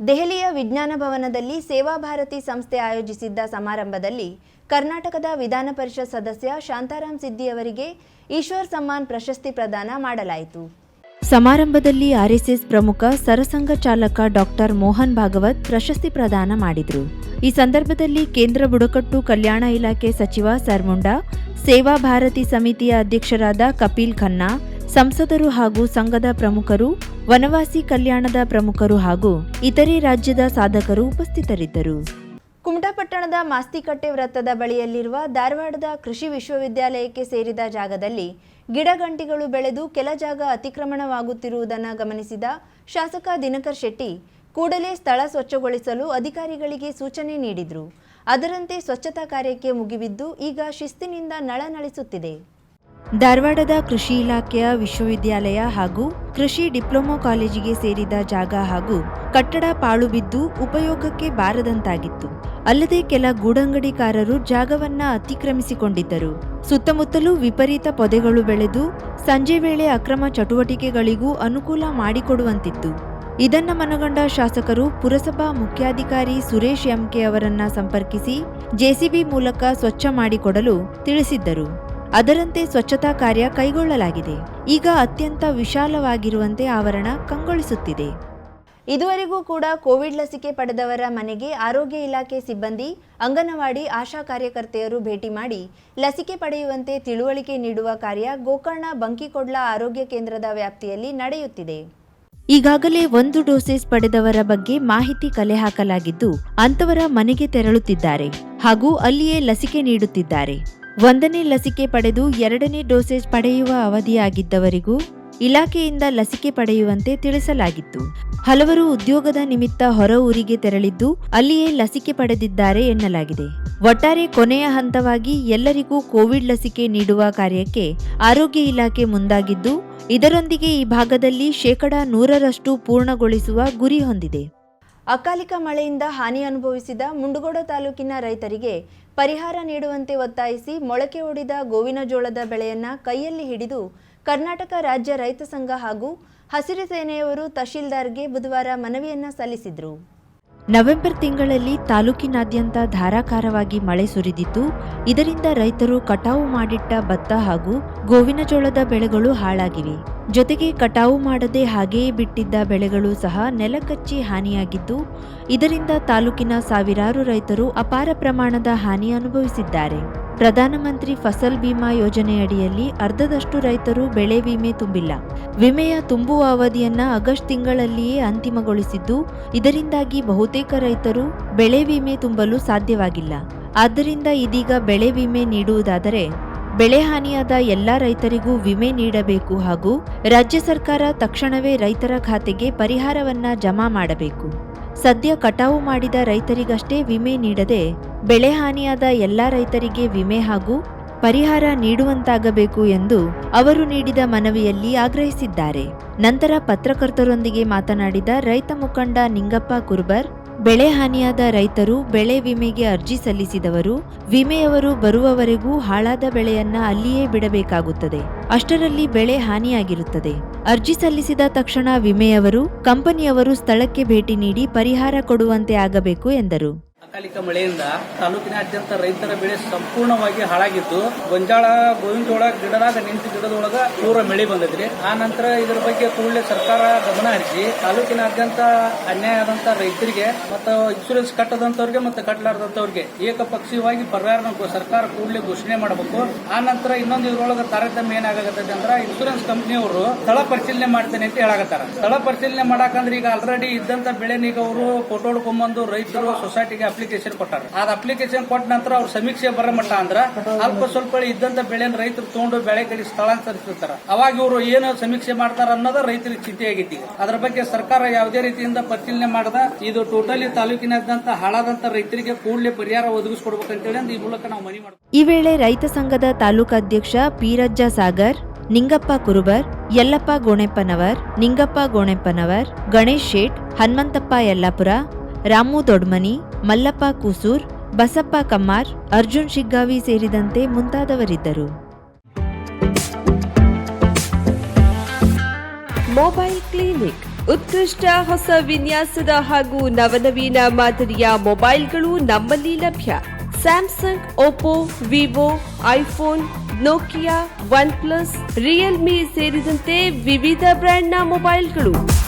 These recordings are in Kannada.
ದೆಹಲಿಯ ವಿಜ್ಞಾನ ಭವನದಲ್ಲಿ ಸೇವಾ ಭಾರತಿ ಸಂಸ್ಥೆ ಆಯೋಜಿಸಿದ್ದ ಸಮಾರಂಭದಲ್ಲಿ ಕರ್ನಾಟಕದ ವಿಧಾನ ಪರಿಷತ್ ಸದಸ್ಯ ಶಾಂತಾರಾಮ್ ಸಿದ್ದಿ ಅವರಿಗೆ ಈಶ್ವರ್ ಸಮ್ಮಾನ್ ಪ್ರಶಸ್ತಿ ಪ್ರದಾನ ಮಾಡಲಾಯಿತು. ಸಮಾರಂಭದಲ್ಲಿ ಆರ್ಎಸ್ಎಸ್ ಪ್ರಮುಖ ಸರಸಂಘ ಚಾಲಕ ಡಾಕ್ಟರ್ ಮೋಹನ್ ಭಾಗವತ್ ಪ್ರಶಸ್ತಿ ಪ್ರದಾನ ಮಾಡಿದರು. ಈ ಸಂದರ್ಭದಲ್ಲಿ ಕೇಂದ್ರ ಬುಡಕಟ್ಟು ಕಲ್ಯಾಣ ಇಲಾಖೆ ಸಚಿವ ಸರ್ಮುಂಡಾ, ಸೇವಾ ಭಾರತಿ ಸಮಿತಿಯ ಅಧ್ಯಕ್ಷರಾದ ಕಪಿಲ್ ಖನ್ನಾ ಸಂಸದರು ಹಾಗೂ ಸಂಘದ ಪ್ರಮುಖರು, ವನವಾಸಿ ಕಲ್ಯಾಣದ ಪ್ರಮುಖರು ಹಾಗೂ ಇತರೆ ರಾಜ್ಯದ ಸಾಧಕರು ಉಪಸ್ಥಿತರಿದ್ದರು. ಕುಮಟಾಪಟ್ಟಣದ ಮಾಸ್ತಿಕಟ್ಟೆ ವೃತ್ತದ ಬಳಿಯಲ್ಲಿರುವ ಧಾರವಾಡದ ಕೃಷಿ ವಿಶ್ವವಿದ್ಯಾಲಯಕ್ಕೆ ಸೇರಿದ ಜಾಗದಲ್ಲಿ ಗಿಡಗಂಟಿಗಳು ಬೆಳೆದು ಕೆಲ ಜಾಗ ಅತಿಕ್ರಮಣವಾಗುತ್ತಿರುವುದನ್ನು ಗಮನಿಸಿದ ಶಾಸಕ ದಿನಕರ್ ಶೆಟ್ಟಿ, ಕೂಡಲೇ ಸ್ಥಳ ಸ್ವಚ್ಛಗೊಳಿಸಲು ಅಧಿಕಾರಿಗಳಿಗೆ ಸೂಚನೆ ನೀಡಿದರು. ಅದರಂತೆ ಸ್ವಚ್ಛತಾ ಕಾರ್ಯಕ್ಕೆ ಮುಗಿಬಿದ್ದು ಈಗ ಶಿಸ್ತಿನಿಂದ ನಳನಳಿಸುತ್ತಿದೆ ಧಾರವಾಡದ ಕೃಷಿ ಇಲಾಖೆಯ ವಿಶ್ವವಿದ್ಯಾಲಯ ಹಾಗೂ ಕೃಷಿ ಡಿಪ್ಲೊಮಾ ಕಾಲೇಜಿಗೆ ಸೇರಿದ ಜಾಗ ಹಾಗೂ ಕಟ್ಟಡ ಪಾಳು ಬಿದ್ದು ಉಪಯೋಗಕ್ಕೆ ಬಾರದಂತಾಗಿತ್ತು. ಅಲ್ಲದೆ ಕೆಲ ಗೂಡಂಗಡಿಕಾರರು ಜಾಗವನ್ನ ಅತಿಕ್ರಮಿಸಿಕೊಂಡಿದ್ದರು. ಸುತ್ತಮುತ್ತಲೂ ವಿಪರೀತ ಪೊದೆಗಳು ಬೆಳೆದು ಸಂಜೆ ವೇಳೆ ಅಕ್ರಮ ಚಟುವಟಿಕೆಗಳಿಗೂ ಅನುಕೂಲ ಮಾಡಿಕೊಡುವಂತಿತ್ತು. ಇದನ್ನ ಮನಗಂಡ ಶಾಸಕರು ಪುರಸಭಾ ಮುಖ್ಯಾಧಿಕಾರಿ ಸುರೇಶ್ ಎಂಕೆ ಅವರನ್ನ ಸಂಪರ್ಕಿಸಿ ಜೆಸಿಬಿ ಮೂಲಕ ಸ್ವಚ್ಛ ಮಾಡಿಕೊಡಲು ತಿಳಿಸಿದ್ದರು. ಅದರಂತೆ ಸ್ವಚ್ಛತಾ ಕಾರ್ಯ ಕೈಗೊಳ್ಳಲಾಗಿದೆ. ಈಗ ಅತ್ಯಂತ ವಿಶಾಲವಾಗಿರುವಂತೆ ಆವರಣ ಕಂಗೊಳಿಸುತ್ತಿದೆ. ಇದುವರೆಗೂ ಕೂಡ ಕೋವಿಡ್ ಲಸಿಕೆ ಪಡೆದವರ ಮನೆಗೆ ಆರೋಗ್ಯ ಇಲಾಖೆ ಸಿಬ್ಬಂದಿ ಅಂಗನವಾಡಿ ಆಶಾ ಕಾರ್ಯಕರ್ತೆಯರು ಭೇಟಿ ಮಾಡಿ ಲಸಿಕೆ ಪಡೆಯುವಂತೆ ತಿಳುವಳಿಕೆ ನೀಡುವ ಕಾರ್ಯ ಗೋಕರ್ಣ ಬಂಕಿಕೊಡ್ಲ ಆರೋಗ್ಯ ಕೇಂದ್ರದ ವ್ಯಾಪ್ತಿಯಲ್ಲಿ ನಡೆಯುತ್ತಿದೆ. ಈಗಾಗಲೇ ಒಂದು ಡೋಸೇಸ್ ಪಡೆದವರ ಬಗ್ಗೆ ಮಾಹಿತಿ ಕಲೆ ಹಾಕಲಾಗಿದ್ದು ಅಂತವರ ಮನೆಗೆ ತೆರಳುತ್ತಿದ್ದಾರೆ ಹಾಗೂ ಅಲ್ಲಿಯೇ ಲಸಿಕೆ ನೀಡುತ್ತಿದ್ದಾರೆ. ಒಂದನೇ ಲಸಿಕೆ ಪಡೆದು ಎರಡನೇ ಡೋಸೇಜ್ ಪಡೆಯುವ ಅವಧಿಯಾಗಿದ್ದವರಿಗೂ ಇಲಾಖೆಯಿಂದ ಲಸಿಕೆ ಪಡೆಯುವಂತೆ ತಿಳಿಸಲಾಗಿತ್ತು. ಹಲವರು ಉದ್ಯೋಗದ ನಿಮಿತ್ತ ಹೊರ ಊರಿಗೆ ತೆರಳಿದ್ದು ಅಲ್ಲಿಯೇ ಲಸಿಕೆ ಪಡೆದಿದ್ದಾರೆ ಎನ್ನಲಾಗಿದೆ. ಒಟ್ಟಾರೆ ಕೊನೆಯ ಹಂತವಾಗಿ ಎಲ್ಲರಿಗೂ ಕೋವಿಡ್ ಲಸಿಕೆ ನೀಡುವ ಕಾರ್ಯಕ್ಕೆ ಆರೋಗ್ಯ ಇಲಾಖೆ ಮುಂದಾಗಿದ್ದು, ಇದರೊಂದಿಗೆ ಈ ಭಾಗದಲ್ಲಿ ಶೇಕಡಾ ನೂರರಷ್ಟು ಪೂರ್ಣಗೊಳಿಸುವ ಗುರಿ ಹೊಂದಿದೆ. ಅಕಾಲಿಕ ಮಳೆಯಿಂದ ಹಾನಿ ಅನುಭವಿಸಿದ ಮುಂಡಗೋಡ ತಾಲೂಕಿನ ರೈತರಿಗೆ ಪರಿಹಾರ ನೀಡುವಂತೆ ಒತ್ತಾಯಿಸಿ ಮೊಳಕೆ ಒಡಿದ ಗೋವಿನ ಜೋಳದ ಬೆಳೆಯನ್ನ ಕೈಯಲ್ಲಿ ಹಿಡಿದು ಕರ್ನಾಟಕ ರಾಜ್ಯ ರೈತ ಸಂಘ ಹಾಗೂ ಹಸಿರು ಸೇನೆಯವರು ತಹಶೀಲ್ದಾರ್ಗೆ ಬುಧವಾರ ಮನವಿಯನ್ನ ಸಲ್ಲಿಸಿದರು. ನವೆಂಬರ್ ತಿಂಗಳಲ್ಲಿ ತಾಲೂಕಿನಾದ್ಯಂತ ಧಾರಾಕಾರವಾಗಿ ಮಳೆ ಸುರಿದಿತ್ತು ಇದರಿಂದ ರೈತರು ಕಟಾವು ಮಾಡಿಟ್ಟ ಭತ್ತ ಹಾಗೂ ಗೋವಿನ ಜೋಳದ ಬೆಳೆಗಳು ಹಾಳಾಗಿವೆ. ಜೊತೆಗೆ ಕಟಾವು ಮಾಡದೆ ಹಾಗೆಯೇ ಬಿಟ್ಟಿದ್ದ ಬೆಳೆಗಳು ಸಹ ನೆಲಕಚ್ಚಿ ಹಾನಿಯಾಗಿದ್ದು, ಇದರಿಂದ ತಾಲೂಕಿನ ಸಾವಿರಾರು ರೈತರು ಅಪಾರ ಪ್ರಮಾಣದ ಹಾನಿ ಅನುಭವಿಸಿದ್ದಾರೆ. ಪ್ರಧಾನಮಂತ್ರಿ ಫಸಲ್ ಬಿಮಾ ಯೋಜನೆಯಡಿಯಲ್ಲಿ ಅರ್ಧದಷ್ಟು ರೈತರು ಬೆಳೆ ವಿಮೆ ತುಂಬಿಲ್ಲ. ವಿಮೆಯ ತುಂಬುವ ಅವಧಿಯನ್ನ ಆಗಸ್ಟ್ ತಿಂಗಳಲ್ಲಿಯೇ ಅಂತಿಮಗೊಳಿಸಿದ್ದು, ಇದರಿಂದಾಗಿ ಬಹುತೇಕ ರೈತರು ಬೆಳೆ ವಿಮೆ ತುಂಬಲು ಸಾಧ್ಯವಾಗಿಲ್ಲ. ಆದ್ದರಿಂದ ಇದೀಗ ಬೆಳೆ ವಿಮೆ ನೀಡುವುದಾದರೆ ಬೆಳೆ ಹಾನಿಯಾದ ಎಲ್ಲ ರೈತರಿಗೂ ವಿಮೆ ನೀಡಬೇಕು ಹಾಗೂ ರಾಜ್ಯ ಸರ್ಕಾರ ತಕ್ಷಣವೇ ರೈತರ ಖಾತೆಗೆ ಪರಿಹಾರವನ್ನ ಜಮಾ ಮಾಡಬೇಕು. ಸದ್ಯ ಕಟಾವು ಮಾಡಿದ ರೈತರಿಗಷ್ಟೇ ವಿಮೆ ನೀಡದೆ ಬೆಳೆಹಾನಿಯಾದ ಎಲ್ಲ ರೈತರಿಗೆ ವಿಮೆ ಹಾಗೂ ಪರಿಹಾರ ನೀಡುವಂತಾಗಬೇಕು ಎಂದು ಅವರು ನೀಡಿದ ಮನವಿಯಲ್ಲಿ ಆಗ್ರಹಿಸಿದ್ದಾರೆ. ನಂತರ ಪತ್ರಕರ್ತರೊಂದಿಗೆ ಮಾತನಾಡಿದ ರೈತ ಮುಖಂಡ ನಿಂಗಪ್ಪ ಕುರ್ಬರ್ ಬೆಳೆ ಹಾನಿಯಾದ ರೈತರು ಬೆಳೆ ವಿಮೆಗೆ ಅರ್ಜಿ ಸಲ್ಲಿಸಿದವರು, ವಿಮೆಯವರು ಬರುವವರೆಗೂ ಹಾಳಾದ ಬೆಳೆಯನ್ನ ಅಲ್ಲಿಯೇ ಬಿಡಬೇಕಾಗುತ್ತದೆ. ಅಷ್ಟರಲ್ಲಿ ಬೆಳೆ ಹಾನಿಯಾಗಿರುತ್ತದೆ. ಅರ್ಜಿ ಸಲ್ಲಿಸಿದ ತಕ್ಷಣ ವಿಮೆಯವರು, ಕಂಪನಿಯವರು ಸ್ಥಳಕ್ಕೆ ಭೇಟಿ ನೀಡಿ ಪರಿಹಾರ ಕೊಡುವಂತೆ ಆಗಬೇಕು ಎಂದರು. ಅಕಾಲಿಕ ಮಳೆಯಿಂದ ತಾಲೂಕಿನಾದ್ಯಂತ ರೈತರ ಬೆಳೆ ಸಂಪೂರ್ಣವಾಗಿ ಹಾಳಾಗಿತ್ತು. ಗೊಂಜಾಳ ಗೋವಿನ ಗಿಡದಾಗ ನಿಂತು ಗಿಡದೊಳಗ ಪೂರ ಮಳೆ ಬಂದದ್ರಿ. ಆ ನಂತರ ಇದರ ಬಗ್ಗೆ ಕೂಡಲೇ ಸರ್ಕಾರ ಗಮನ ಹರಿಸಿ, ತಾಲೂಕಿನಾದ್ಯಂತ ಅನ್ಯಾಯ ಆದಂತ ರೈತರಿಗೆ ಮತ್ತು ಇನ್ಸೂರೆನ್ಸ್ ಕಟ್ಟದಂತವ್ರಿಗೆ ಮತ್ತು ಕಟ್ಟಲಾರದಂತವ್ರಿಗೆ ಏಕಪಕ್ಷೀಯವಾಗಿ ಪರಿಹಾರ ಸರ್ಕಾರ ಕೂಡಲೇ ಘೋಷಣೆ ಮಾಡಬೇಕು. ಆ ನಂತರ ಇನ್ನೊಂದು ಇದರೊಳಗೆ ತಾರತಮ್ಯ ಏನಾಗತ್ತೆ ಅಂದ್ರ ಇನ್ಶೂರೆನ್ಸ್ ಕಂಪನಿಯವರು ಸ್ಥಳ ಪರಿಶೀಲನೆ ಮಾಡ್ತೇನೆ ಅಂತ ಹೇಳಾಕತ್ತಾರ. ಸ್ಥಳ ಪರಿಶೀಲನೆ ಮಾಡಾಕಂದ್ರೆ ಈಗ ಆಲ್ರೆಡಿ ಇದ್ದಂತ ಬೆಳೆನೀಗ ಅವರು ಫೋಟೋ ಹೊಡ್ಕೊಂಬಂದು ರೈತರು ಸೊಸೈಟಿಗೆ ಅಪ್ಲಿಕೇಶನ್ ಕೊಟ್ಟಾರ. ಅದ್ ಅಪ್ಲಿಕೇಶನ್ ಕೊಟ್ಟ ನಂತರ ಅವ್ರ ಸಮೀಕ್ಷೆ ಬರ ಮಟ್ಟ ಅಂದ್ರ ಅಲ್ಪ ಸ್ವಲ್ಪ ಇದ್ದಂತ ಬೆಳೆನ ರೈತರು ತಗೊಂಡು ಬೆಳೆ ಕಡೆ ಸ್ಥಳಾಂತರಿಸಿರ್ತಾರ ಅವಾಗ ಇವರು ಏನು ಸಮೀಕ್ಷೆ ಮಾಡ್ತಾರ ಅನ್ನೋದು ರೈತರಿಗೆ ಚಿಂತೆ ಆಗೈತಿ. ಅದ್ರ ಬಗ್ಗೆ ಸರ್ಕಾರ ಯಾವುದೇ ರೀತಿಯಿಂದ ಪರಿಶೀಲನೆ ಮಾಡದ, ಇದು ಟೋಟಲಿ ತಾಲೂಕಿನಾದ್ಯಂತ ಹಾಳಾದಂತ ರೈತರಿಗೆ ಕೂಡಲೇ ಪರಿಹಾರ ಒದಗಿಸ್ಕೊಡ್ಬೇಕಂತೇಳಿ ಈ ಮೂಲಕ ನಾವು ಮನವಿ ಮಾಡ್ತೀವಿ. ಈ ವೇಳೆ ರೈತ ಸಂಘದ ತಾಲೂಕಾಧ್ಯಕ್ಷ ಪೀರಜ್ಜ ಸಾಗರ್, ನಿಂಗಪ್ಪ ಕುರುಬರ್, ಯಲ್ಲಪ್ಪ ಗೋಣೆಪ್ಪನವರ್, ನಿಂಗಪ್ಪ ಗೋಣೆಪ್ಪನವರ್, ಗಣೇಶ್ ಶೇಟ್, ಹನುಮಂತಪ್ಪ ಯಲ್ಲಾಪುರ ರಾಮು ದೊಡ್ಮನಿ, ಮಲ್ಲಪ್ಪ ಕೂಸೂರ್, ಬಸಪ್ಪ ಕಮ್ಮಾರ್, ಅರ್ಜುನ್ ಶಿಗ್ಗಾವಿ ಸೇರಿದಂತೆ ಮುಂತಾದವರಿದ್ದರು. ಮೊಬೈಲ್ ಕ್ಲಿನಿಕ್, ಉತ್ಕೃಷ್ಟ ಹೊಸ ವಿನ್ಯಾಸದ ಹಾಗೂ ನವನವೀನ ಮಾದರಿಯ ಮೊಬೈಲ್ಗಳು ನಮ್ಮಲ್ಲಿ ಲಭ್ಯ. Samsung, Oppo, Vivo, iPhone, Nokia OnePlus Realme ಸೇರಿದಂತೆ ವಿವಿಧ ಬ್ರ್ಯಾಂಡ್ನ ಮೊಬೈಲ್ಗಳು.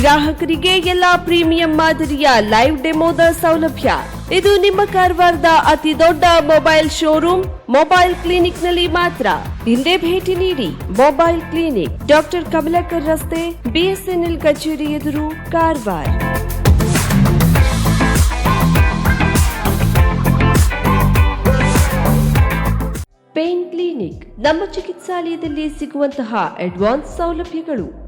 ಗ್ರಾಹಕರಿಗೆ ಎಲ್ಲಾ ಪ್ರೀಮಿಯಂ ಮಾದರಿಯ ಲೈವ್ ಡೆಮೋದ ಸೌಲಭ್ಯ. ಇದು ನಿಮ್ಮ ಕಾರವಾರದ ಅತಿ ದೊಡ್ಡ ಮೊಬೈಲ್ ಶೋರೂಮ್, ಮೊಬೈಲ್ ಕ್ಲಿನಿಕ್ನಲ್ಲಿ ಮಾತ್ರ. ಹಿಂದೆ ಭೇಟಿ ನೀಡಿ. ಮೊಬೈಲ್ ಕ್ಲಿನಿಕ್, ಡಾಕ್ಟರ್ ಕಮಲಾಕರ್ ರಸ್ತೆ, ಬಿಎಸ್ಎನ್ಎಲ್ ಕಚೇರಿ ಎದುರು ಕಾರವಾರ. ಪೇನ್ ಕ್ಲಿನಿಕ್, ನಮ್ಮ ಚಿಕಿತ್ಸಾಲಯದಲ್ಲಿ ಸಿಗುವಂತಹ ಅಡ್ವಾನ್ಸ್ ಸೌಲಭ್ಯಗಳು.